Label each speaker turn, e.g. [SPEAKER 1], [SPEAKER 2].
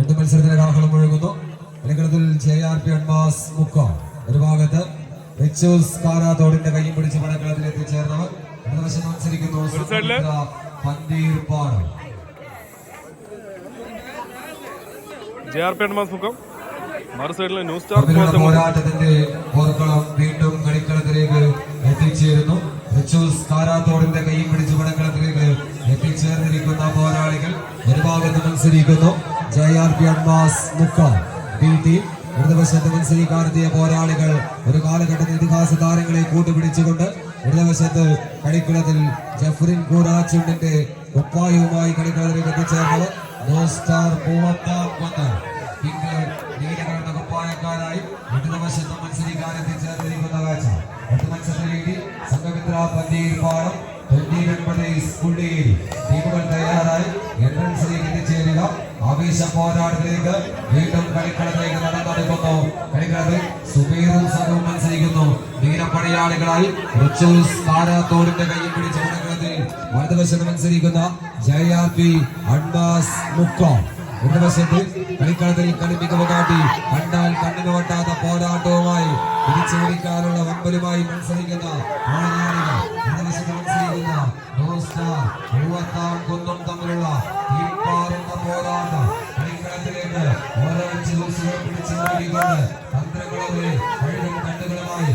[SPEAKER 1] വീണ്ടും മത്സരത്തിലെ കളങ്ങളും മുഴങ്ങുന്നു കളിക്കളത്തിൽ ജെ ആർ പി അൺമാസ് മുക്ക ഒരു ഭാഗത്ത് റിച്ചൂസ് കാരാത്തോടിന്റെ കൈയും പിടിച്ച് പടക്കളത്തിൽ എത്തിച്ചേർന്നവർ. വശം മത്സരിക്കുന്നു പന്തീർപ്പാട്
[SPEAKER 2] ജെ ആർ പി മറു ന്യൂ സ്റ്റാർ
[SPEAKER 1] പോരാട്ടത്തിന്റെ പോർക്കളം വീണ്ടും കളിക്കളത്തിലേക്ക് എത്തിച്ചേരുന്നു. റിച്ചൂസ് കാരാത്തോടിന്റെ കൈയും പിടിച്ച് പടക്കളത്തിലേക്ക് എത്തിച്ചേർന്നിരിക്കുന്ന പോരാളികൾ ഒരു ഭാഗത്ത് മത്സരിക്കുന്നു. ജെ ആർ പി അഡ്മാസ് മുക്ക ബി ടീം ഇടതുവശത്ത് മത്സരിക്കാനെത്തിയ പോരാളികൾ ഒരു കാലഘട്ടത്തിൽ ഇതിഹാസ താരങ്ങളെ കൂട്ടുപിടിച്ചുകൊണ്ട് ഇടതുവശത്ത് കളിക്കളത്തിൽ ജഫ്രിൻ കൂടാച്ചുണ്ടിന്റെ കുപ്പായവുമായി കളിക്കളത്തിലേക്ക് എത്തിച്ചേർന്നത് നോ സ്റ്റാർ പൂവത്താം കൊന്ന് പിങ്ക് നീലകണ്ഠ കുപ്പായക്കാരായി ഇടതുവശത്ത് മത്സരിക്കാൻ എത്തിച്ചേർന്നിരിക്കുന്ന കാഴ്ച എട്ട് മത്സരത്തിലേക്ക് സംഘമിത്ര പാളം തയ്യാറായി എൻട്രൻസിലേക്ക് എത്തിച്ചേരുക ആവേശ പോരാട്ടത്തിലേക്ക് വീണ്ടും കളിക്കളത്തിലേക്ക് നടന്നെടുക്കുന്നു കളിക്കളത്തിൽ സുബീറും സംഘവും മത്സരിക്കുന്നു. വീരപ്പണിയാളികളായി റിച്ചൂസ് കാരാത്തോടിന്റെ കയ്യിൽ പിടിച്ച കളിക്കളത്തിൽ വലതുവശത്ത് മത്സരിക്കുന്ന ജെ ആർ പി അഡ്മാസ് മുക്കോ. ഇടതുവശത്ത് കളിക്കളത്തിൽ കളി കാട്ടി കണ്ടാൽ കണ്ണിന് വട്ടാത്ത പോരാട്ടവുമായി തിരിച്ചു വിളിക്കാനുള്ള വമ്പലുമായി മത്സരിക്കുന്ന ആളുകാരികൾ ഇടതുവശത്ത് മത്സരിക്കുന്ന പൂവത്താം കുന്നും തമ്മിലുള്ള തീപ്പാറുന്ന പോരാട്ടം ഓരോ ചിലൂസുകൾ പിടിച്ചു തന്ത്രങ്ങളോടെ കഴുകും കണ്ണുകളുമായി